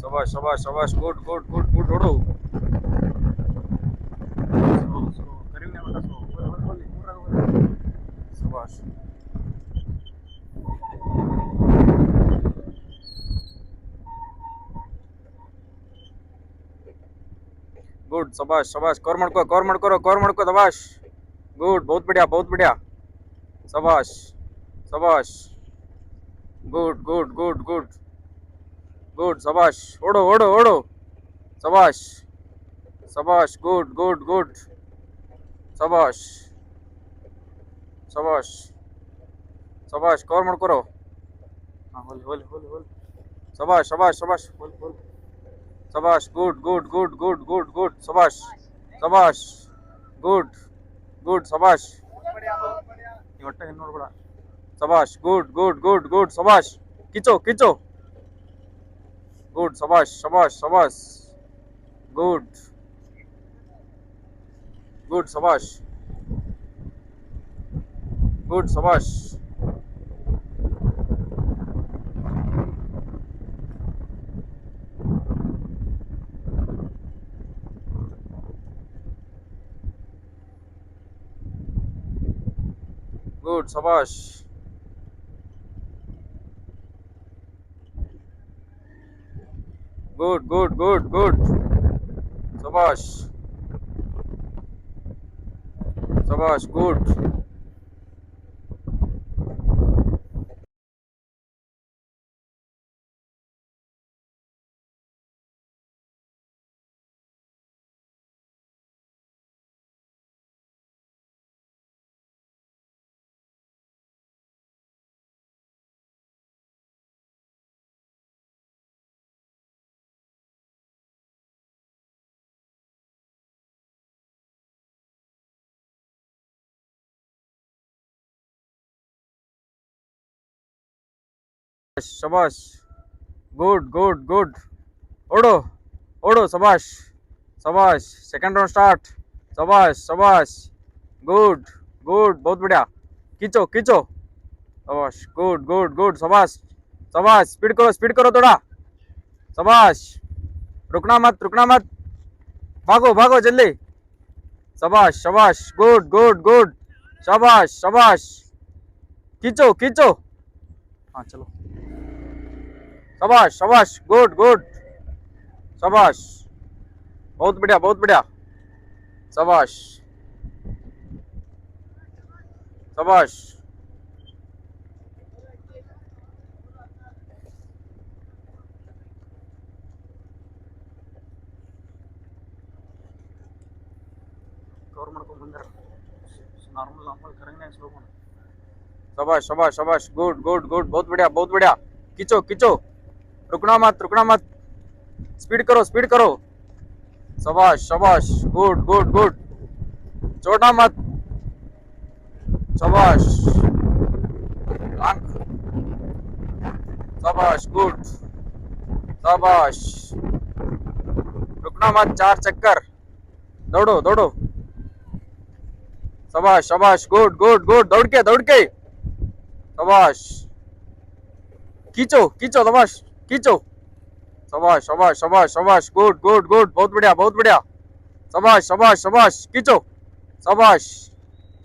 சபாஷ் சபாஷ் சபாஷ் குட் குட் குட் குட் ஓடு சபாஷ் गुड, शबाश शबाश कौर मड़को कौर मड़को कौर मड़को दबाश गुड, बहुत बढ़िया बहुत बढ़िया। शबाश शबाश। Good good good good. Good ಸಬಾಷ್ ಓಡು ಓಡು ಓಡು ಸಬಾಷ್ ಸಬಾಷ್ ಗುಡ್ ಗುಡ್ ಗುಡ್ ಸಬಾಷ್ ಸಬಾಷ್ ಸಬಾಷ್ ಕವರ್ ಮಾಡ್ಕೊರೋ. ಹೋಲಿ ಹೋಲಿ ಹೋಲಿ ಹೋಲಿ ಸಬಾಶ್ ಸಬಾಷ್ ಶಬಾಷ್ ಹೋಲಿ ಹೋಲಿ ಶಬಾಷ್ good good good good good good ಸಬಾಷ್ ಸಬಾಷ್ ಗುಡ್ ಗುಡ್ ಸಬಾಷ್ ಏನು ನೋಡ್ಬೇಡ. ಸಬಾಷ್ ಗುಡ್ ಗುಡ್ ಗುಡ್ ಗುಡ್ ಕಿಚೋ ಕಿಚ್ಚು. good shabash shabash shabash. Good. Good shabash. Good shabash. Good shabash. good, shabash. good, good, good, good. Sabash, sabash, good. शबाश। Good good good. ओडो ओडो, शबाश। शबाश। सेकंड राउंड स्टार्ट शबाश शबाश। गुड गुड, बहुत बढ़िया। खींचो खींचो। शबाश। गुड गुड गुड, शबाश। शबाश स्पीड करो स्पीड करो थोड़ा। शबाश। रुकना मत रुकना मत। भागो भागो जल्दी। शबाश शबाश। Good good good. शबाश शबाश। खींचो खींचो। हाँ चलो। ಶಬಾಷ್ ಶಬಾಷ್ ಗುಡ್ ಗುಡ್ ಶಬಾಷ್ ಬೌದ್ ಬಿಡ್ಯಾ ಬೌದ್ ಬಿಡ್ಯಾ ಶಬಾಷ್ ಶಬಾಷ್ ಕವರ್ ಮಾಡ್ಕೊಂಡು ಬಂದಾರ. ನಾರ್ಮಲ್ ನಾರ್ಮಲ್ ಕರೆಂಗ್ ಸ್ಲೋ ಮಾಡ. ಶಬಾಷ್ ಶಬಾಷ್ ಶಬಾಷ್ ಗುಡ್ ಗುಡ್ ಗುಡ್ ಬೌದ್ ಬಿಡ್ಯಾ ಬೌದ್ ಬಿಡ್ಯಾ ಕಿಚೋ ಕಿಚೋ रुकना मत रुकना मत। स्पीड करो स्पीड करो। शाबाश शाबाश। गुड गुड गुड छोड़ना मत। शाबाश। शाबाश गुड शाबाश। रुकना मत, चार चक्कर। दौड़ो दौड़ो। शाबाश शाबाश। गुड गुड गुड दौड़ के दौड़ के। शाबाश। खींचो खींचो, शाबाश। खींचो। शाबाश शाबाश शाबाश शाबाश। गुड गुड गुड बहुत बढ़िया बहुत बढ़िया। शाबाश शाबाश शाबाश। खींचो। शाबाश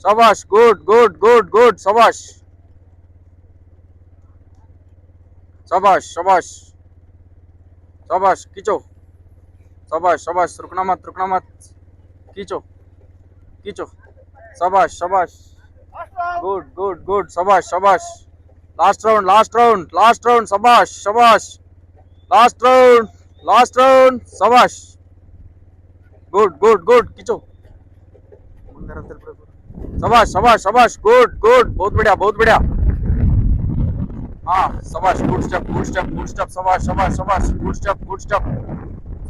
शाबाश। गुड गुड गुड गुड शाबाश। शाबाश शाबाश। शाबाश, खींचो। शाबाश शाबाश। रुकना मत रुकना मत। खींचो। खींचो। शाबाश शाबाश। गुड गुड गुड शाबाश शाबाश। Last round last round last round సభాష్ సభాష్ लास्ट राउंड लास्ट राउंड సభాష్ गुड गुड गुड किचो सबाश सबाश सबाश गुड गुड बहुत बढ़िया बहुत बढ़िया. हाँ सबाश good step good step good step सबाश सबाश सबाश गुड स्टेप गुड स्टेप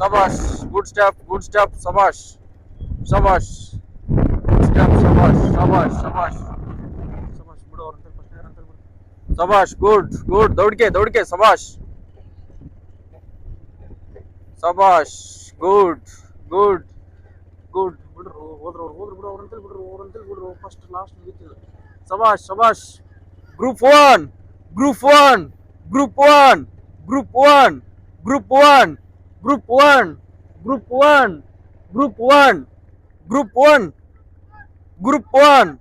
सबाश गुड स्टेप गुड स्टेप सबाश सबाश गुड स्टेप सबाश सबाश सबाश शाबाश गुड गुड दौड़ के दौड़ के शाबाश शाबाश गुड गुड ಗುಡ್ ಬಿಡ್ರು ಹೋದ್ರು ಅವ್ರು ಹೋದ್ರು ಬಿಡು ಅವ್ರಂತೇಳಿ ಬಿಡ್ರು ಅವ್ರಂತೇಳಿ ಬಿಡ್ರು ಫಸ್ಟ್ ಲಾಸ್ಟ್ ಮುಗಿತಿಲ್ಲ ಶಬಾಷ್ ಶಬಾಷ್ group one group one group one group one group one group one group one group one group one group one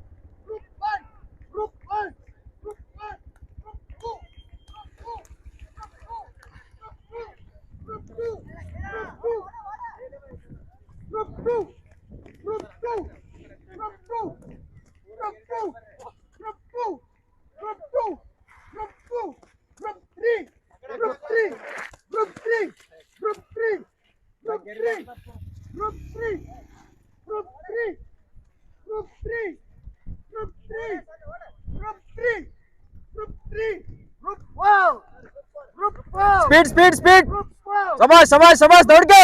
speed speed speed समाज समाज समाज दौड़ के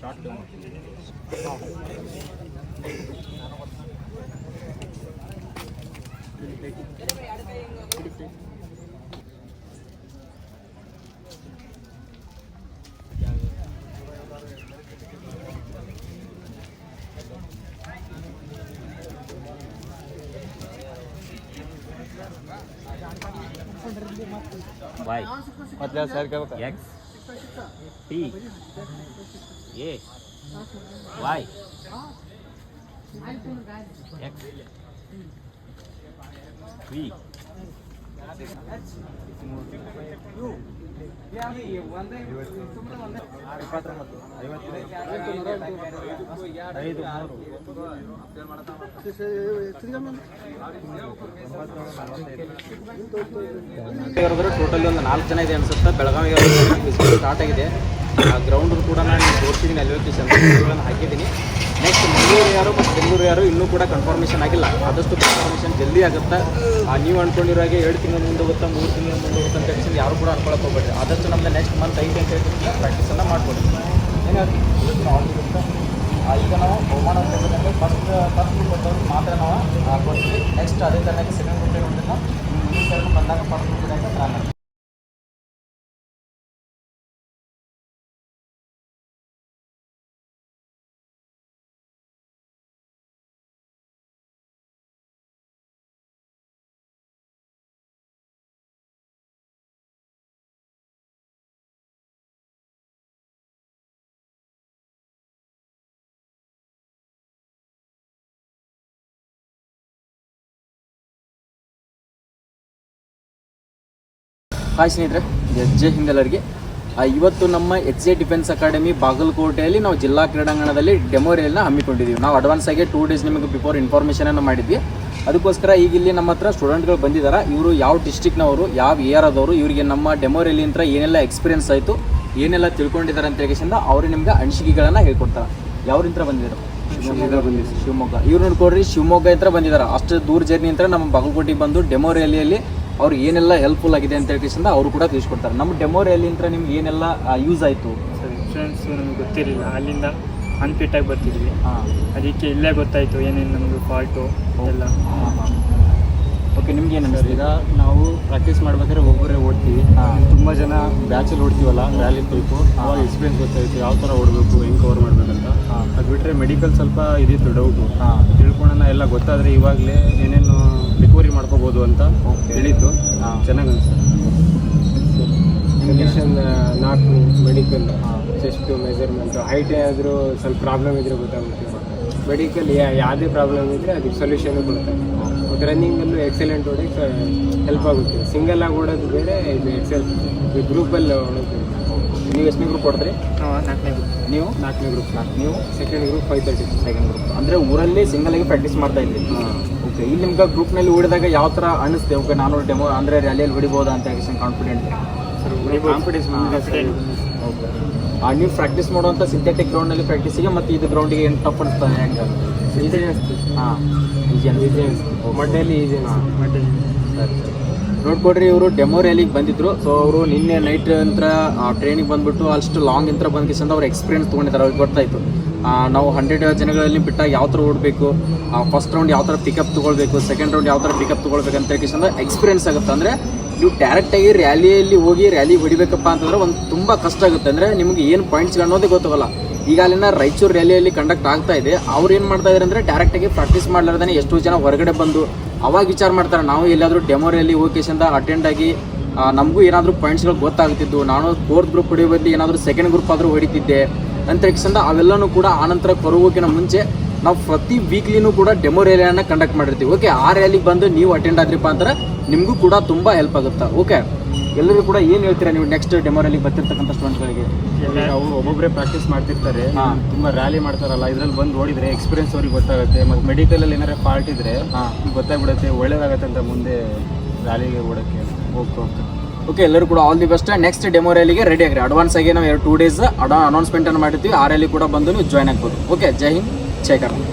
Short dong. y मतलब सर का X T A y X p totally ಒಂದು ನಾಲ್ಕು ಜನ ಇದೆ ಅನ್ಸುತ್ತೆ. ಬೆಳಗಾವಿ ಸ್ಟಾರ್ಟ್ ಆಗಿದೆ. ಗ್ರೌಂಡ್ ಕೂಡ ನಾನು ತೋರಿಸಿದ್ದೀನಿ ಅಲ್ಲಿ ಹಾಕಿದ್ದೀನಿ. ಮತ್ತು ಯಾರು ಇನ್ನೂ ಕೂಡ ಕನ್ಫರ್ಮೇಷನ್ ಆಗಿಲ್ಲ. ಆದಷ್ಟು ಕನ್ಫರ್ಮೇಷನ್ ಜಲ್ದಿ ಆಗುತ್ತೆ? ನೀವು ಅನ್ಕೊಂಡಿರೋ ಹಾಗೆ ಎರಡು ತಿಂಗಳ ಮುಂದೆ ಗೊತ್ತಾ ಮೂರು ತಿಂಗಳ ಮುಂದೆ ಹೋಗುತ್ತೆ ಅಂತ ಯಾರು ಕೂಡ ಅನ್ಕೊಳಕ್ಕೆ ಹೋಗ್ಬೇಡ್ರಿ. ಆದಷ್ಟು ನಮ್ದು ನೆಕ್ಸ್ಟ್ ಮಂತ್ ಐತೆ ಅಂತ ಹೇಳಿ ಪ್ರಾಕ್ಟೀಸನ್ನು ಏನಾದ್ರು ಈಗ ನಾವು ಬಹುಮಾನ ಅಂತಂದ್ರೆ ಫಸ್ಟ್ ಫಸ್ಟ್ ಗ್ರೂಪ್ ಬಂದವ್ರಿಗೆ ಮಾತ್ರ ನಾವು ಕೊಡ್ತೀವಿ. ನೆಕ್ಸ್ಟ್ ಅದೇ ಥರನಾಗಿ ಸೆಕೆಂಡ್ ಗ್ರೂಪ್ ಬಂದಾಗ ಫಸ್ಟ್ ಗ್ರೂಪ್ ಹಾಯ್ ಸ್ನೇಹಿತರೆ ಎಚ್ ಜೆ ಹಿಂದೆಲ್ಲರಿಗೆ ಇವತ್ತು ನಮ್ಮ ಎಚ್ ಜೆ ಡಿಫೆನ್ಸ್ ಅಕಾಡೆಮಿ ಬಾಗಲಕೋಟೆಯಲ್ಲಿ ನಾವು ಜಿಲ್ಲಾ ಕ್ರೀಡಾಂಗಣದಲ್ಲಿ ಡೆಮೋ ರೇಲ್ನ ಹಮ್ಮಿಕೊಂಡಿದ್ದೀವಿ. ನಾವು ಅಡ್ವಾನ್ಸ್ ಆಗಿ ಟೂ ಡೇಸ್ ನಿಮಗೆ ಬಿಫೋರ್ ಇನ್ಫಾರ್ಮೇಷನನ್ನು ಮಾಡಿದ್ವಿ. ಅದಕ್ಕೋಸ್ಕರ ಈಗ ಇಲ್ಲಿ ನಮ್ಮ ಹತ್ರ ಸ್ಟೂಡೆಂಟ್ಗಳು ಬಂದಿದ್ದಾರೆ ಇವರು ಯಾವ ಡಿಸ್ಟಿಕ್ನವರು ಯಾವ ಏರಿಯಾದವರು ಇವರಿಗೆ ನಮ್ಮ ಡೆಮೋ ರೇಲಿ ಅಂತ ಏನೆಲ್ಲ ಎಕ್ಸ್ಪೀರಿಯನ್ಸ್ ಆಯಿತು ಏನೆಲ್ಲ ತಿಳ್ಕೊಂಡಿದ್ದಾರೆ ಅಂತ ಹೇಳಿಸಿಂದ ಅವರು ನಿಮ್ಗೆ ಅನಿಸಿಕೆಗಳನ್ನು ಹೇಳ್ಕೊಡ್ತಾರೆ. ಯಾವ್ರಿಂತ್ರ ಬಂದಿದ್ದಾರೆ ಶಿವಮೊಗ್ಗ ಇವ್ರು ನೋಡ್ಕೊಡ್ರಿ ಶಿವಮೊಗ್ಗ ಹತ್ರ ಬಂದಿದ್ದಾರೆ ಅಷ್ಟು ದೂರ ಜರ್ನಿ ಅಂತ ನಮ್ಮ ಬಾಗಲಕೋಟೆಗೆ ಬಂದು ಡೆಮೋ ರ್ಯಾಲಿಯಲ್ಲಿ ಅವ್ರಿಗೆ ಏನೆಲ್ಲ ಹೆಲ್ಪ್ಫುಲ್ ಆಗಿದೆ ಅಂತ ಹೇಳಿಸಿಂದ ಅವರು ಕೂಡ ತಿಳಿಸ್ಕೊಡ್ತಾರೆ. ನಮ್ಮ ಡೆಮೋ ರ್ಯಾಲಿ ಅಂತ ನಿಮ್ಗೆ ಏನೆಲ್ಲ ಯೂಸ್ ಆಯಿತು? ಸರ್ ಇನ್ಶೂರೆನ್ಸ್ ನಮಗೆ ಗೊತ್ತಿರಲಿಲ್ಲ. ಅಲ್ಲಿಂದ ಅನ್ಫಿಟ್ ಆಗಿ ಬರ್ತಿದ್ವಿ. ಹಾಂ. ಅದಕ್ಕೆ ಇಲ್ಲೇ ಗೊತ್ತಾಯಿತು ಏನೇನು ನಮ್ಮದು ಫಾಲ್ಟು ಎಲ್ಲ. ಓಕೆ ನಿಮ್ಗೆ ಏನು ಈಗ ನಾವು ಪ್ರಾಕ್ಟೀಸ್ ಮಾಡ್ಬೇಕಾದ್ರೆ ಒಬ್ಬರೇ ಓಡ್ತೀವಿ. ಹಾಂ. ತುಂಬ ಜನ ಬ್ಯಾಚಲ್ಲಿ ಓಡ್ತೀವಲ್ಲ ರ್ಯಾಲಿ ಕುರಿತು ಅವಾಗ ಎಕ್ಸ್ಪೀರಿಯನ್ಸ್ ಗೊತ್ತಾಯಿತು ಯಾವ ಥರ ಓಡಬೇಕು ಹೆಂಗೆ ಕವರ್ ಮಾಡಬೇಕಂತ. ಹಾಂ. ಅದು ಬಿಟ್ಟರೆ ಮೆಡಿಕಲ್ ಸ್ವಲ್ಪ ಇದಿತ್ತು ಡೌಟು ಹಾಂ. ತಿಳ್ಕೊಳ್ಳೋಣ ಎಲ್ಲ ಗೊತ್ತಾದರೆ ಇವಾಗಲೇ ಏನೇನು ರಿಕವರಿ ಮಾಡ್ಕೋಬೋದು ಅಂತ ಹೇಳಿತ್ತು ತಿಳಿತು ಹಾಂ. ಚೆನ್ನಾಗಿ ಅನಿಸ್ತು ಕಂಡೀಷನ್ ನಾಲ್ಕು ಮೆಡಿಕಲ್ ಚೆಸ್ಟು ಮೆಜರ್ಮೆಂಟ್ ಹೈಟ್ ಏನಾದರೂ ಸ್ವಲ್ಪ ಪ್ರಾಬ್ಲಮ್ ಇದ್ರೆ ಗೊತ್ತಾಗುತ್ತೆ. ಮೆಡಿಕಲ್ ಯಾವುದೇ ಪ್ರಾಬ್ಲಮ್ ಇದ್ದರೆ ಅದಕ್ಕೆ ಸೊಲ್ಯೂಷನ್ ಕೊಡುತ್ತೆ. ಮತ್ತು ರನ್ನಿಂಗಲ್ಲೂ ಎಕ್ಸಲೆಂಟ್ ಓಡಿ ಹೆಲ್ಪ್ ಆಗುತ್ತೆ. ಸಿಂಗಲ್ ಆಗಿ ಓಡೋದು ಬೇರೆ ಇದು ಎಕ್ಸೆಲ್ ಗ್ರೂಪಲ್ಲಿ ಓಡೋದು. ನೀವು ಎಷ್ಟನೇ ಗ್ರೂಪ್ ಕೊಡ್ತೀರಿ? ನಾಲ್ಕನೇ ನೀವು ನಾಲ್ಕನೇ ಗ್ರೂಪ್ ನೀವು second group five thirty second group ಅಂದರೆ ಊರಲ್ಲಿ ಸಿಂಗಲ್ ಆಗಿ ಪ್ರಾಕ್ಟೀಸ್ ಮಾಡ್ತಾ ಇದ್ರಿ. ಓಕೆ ಇಲ್ಲಿ ನಿಮ್ಗೆ ಗ್ರೂಪ್ನಲ್ಲಿ ಓಡಿದಾಗ ಯಾವ ಥರ ಅನಿಸ್ತೆ ಓಕೆ ನಾನು ಡೆಮೋ ಅಂದರೆ ರ್ಯಾಲಿಯಲ್ಲಿ ಹೊಡಿಬೋದಾ ಅಂತ ಕಾನ್ಫಿಡೆಂಟ್ ಕಾನ್ಫಿಡೆನ್ಸ್ ಓಕೆ ನೀವು ಪ್ರಾಕ್ಟೀಸ್ ಮಾಡುವಂಥ ಸಿಂಥೆಟಿಕ್ ಗ್ರೌಂಡಲ್ಲಿ ಪ್ರಾಕ್ಟೀಸಿಗೆ ಮತ್ತು ಇದು ಗ್ರೌಂಡಿಗೆ ಏನು ಟಫ್ ಅನಿಸ್ತದೆ ಹೆಂಗೆ? ಈಸಿ ಅನಿಸ್ತು. ಹಾಂ ಈಜಿ ಈಸಿ ಅನಿಸ್ತು. ಮಡ್ಡಲ್ಲಿ ಈಸಿ ಅನಿಸ್ತು. ನೋಡ್ಕೊಡ್ರಿ ಇವರು ಡೆಮೋ ರ್ಯಾಲಿಗೆ ಬಂದಿದ್ರು. ಸೊ ಅವರು ನಿನ್ನೆ ನೈಟ್ ಅಂತ ಟ್ರೈನಿಗೆ ಬಂದ್ಬಿಟ್ಟು ಅಷ್ಟು ಲಾಂಗ್ ಇಂತ್ರ ಬಂದ ಕಿಸಿಂದ ಅವ್ರ ಎಕ್ಸ್ಪೀರಿಯನ್ಸ್ ತೊಗೊಂಡಿದ್ದಾರೆ ಅವ್ರಿಗೆ ಗೊತ್ತಾಯಿತು. ನಾವು ಹಂಡ್ರೆಡ್ ಜನಗಳಲ್ಲಿ ಬಿಟ್ಟಾಗ ಯಾವ ಥರ ಓಡಬೇಕು? ಫಸ್ಟ್ ರೌಂಡ್ ಯಾವ ಥರ ಪಿಕಪ್ ತೊಗೊಳ್ಬೇಕು? ಸೆಕೆಂಡ್ ರೌಂಡ್ ಯಾವ ಥರ ಪಿಕಪ್ ತೊಗೊಳ್ಬೇಕು ಅಂತ ಕಿಸಂದ ಎಕ್ಸ್ಪೀರಿಯನ್ಸ್ ಆಗುತ್ತೆ. ಅಂದರೆ, ನೀವು ಡೈರೆಕ್ಟಾಗಿ ರ್ಯಾಲಿಯಲ್ಲಿ ಹೋಗಿ ರ್ಯಾಲಿ ಹೊಡಿಬೇಕಪ್ಪ ಅಂತಂದ್ರೆ ಒಂದು ತುಂಬ ಕಷ್ಟ ಆಗುತ್ತೆ. ಅಂದರೆ, ನಿಮಗೆ ಏನು ಪಾಯಿಂಟ್ಸ್ ಅನ್ನೋದೇ ಗೊತ್ತಾಗಲ್ಲ. ಈಗ ಅಲ್ಲಿನ ರಾಯಚೂರು ರ್ಯಾಲಿಯಲ್ಲಿ ಕಂಡಕ್ಟ್ ಆಗ್ತಾ ಇದೆ. ಅವ್ರು ಏನು ಮಾಡ್ತಾ ಇದ್ದಾರೆ ಅಂದರೆ ಡೈರೆಕ್ಟಾಗಿ ಪ್ರಾಕ್ಟೀಸ್ ಮಾಡಲಾರ್ದೇ ಎಷ್ಟೋ ಜನ ಹೊರಗಡೆ ಬಂದು ಅವಾಗ ವಿಚಾರ ಮಾಡ್ತಾರೆ. ನಾವು ಎಲ್ಲಾದರೂ ಡೆಮೋ ರ್ಯಾಲಿ ಹೋಗೇಶಿಂದ ಅಟೆಂಡ್ ಆಗಿ ನಮಗೂ ಏನಾದರೂ ಪಾಯಿಂಟ್ಸ್ಗಳು ಗೊತ್ತಾಗ್ತಿದ್ದು ನಾನು ಫೋರ್ತ್ ಗ್ರೂಪ್ ಹೊಡಿಯೋ ಬದಲು ಏನಾದರೂ ಸೆಕೆಂಡ್ ಗ್ರೂಪ್ ಆದರೂ ಹೊಡಿತಿದ್ದೆ. ಅಂತ ಅವೆಲ್ಲನೂ ಕೂಡ ಆನಂತರ ಬರುವಕ್ಕಿಂತ ಮುಂಚೆ ನಾವು ಪ್ರತಿ ವೀಕ್ಲಿನೂ ಕೂಡ ಡೆಮೋ ರ್ಯಾಲಿಯನ್ನು ಕಂಡಕ್ಟ್ ಮಾಡಿರ್ತೀವಿ. ಓಕೆ ಆ ರ್ಯಾಲಿಗೆ ಬಂದು ನೀವು ಅಟೆಂಡ್ ಆದ್ರಿಪ್ಪ ಅಂದ್ರೆ ನಿಮಗೂ ಕೂಡ ತುಂಬ ಹೆಲ್ಪ್ ಆಗುತ್ತೆ. ಓಕೆ ಎಲ್ಲರೂ ಕೂಡ ಏನು ಹೇಳ್ತೀರಾ ನೀವು ನೆಕ್ಸ್ಟ್ ಡೆಮೋ ರ್ಯಾಲಿಗೆ ಬರ್ತಿರ್ತಕ್ಕಂಥ ಸ್ಟೂಡೆಂಟ್ಗಳಿಗೆ ಅವರು ಒಬ್ಬೊಬ್ಬರೇ ಪ್ರಾಕ್ಟೀಸ್ ಮಾಡ್ತಿರ್ತಾರೆ. ತುಂಬ ರ್ಯಾಲಿ ಮಾಡ್ತಾರಲ್ಲ ಇದ್ರಲ್ಲಿ ಬಂದು ಓಡಿದ್ರೆ ಎಕ್ಸ್ಪೀರಿಯನ್ಸ್ ಅವ್ರಿಗೆ ಗೊತ್ತಾಗುತ್ತೆ. ಮತ್ತು ಮೆಡಿಕಲಲ್ಲಿ ಏನಾರ ಪಾರ್ಟ್ ಇದ್ರೆ ಗೊತ್ತಾಗ್ಬಿಡುತ್ತೆ ಒಳ್ಳೇದಾಗತ್ತೆ ಅಂತ ಮುಂದೆ ರ್ಯಾಲಿಗೆ ಓಡಕ್ಕೆ ಹೋಗ್ತಾ ಓಕೆ ಓಕೆ ಎಲ್ಲರೂ ಕೂಡ all the best next demo ರ್ಯಾಲಿಗೆ ready ಆಗ್ರಿ. ಅಡ್ವಾನ್ಸ್ ಆಗಿ ನಾವು ಎರಡು ಟೂ ಡೇಸ್ ಅಡ ಅನೌನ್ಸ್ಮೆಂಟನ್ನು ಮಾಡಿರ್ತೀವಿ. ಆ ರ್ಯಾಲಿ ಕೂಡ ಬಂದು ನೀವು ಜಾಯ್ನ್ ಆಗ್ಬೋದು. Okay Jai Hind. check out.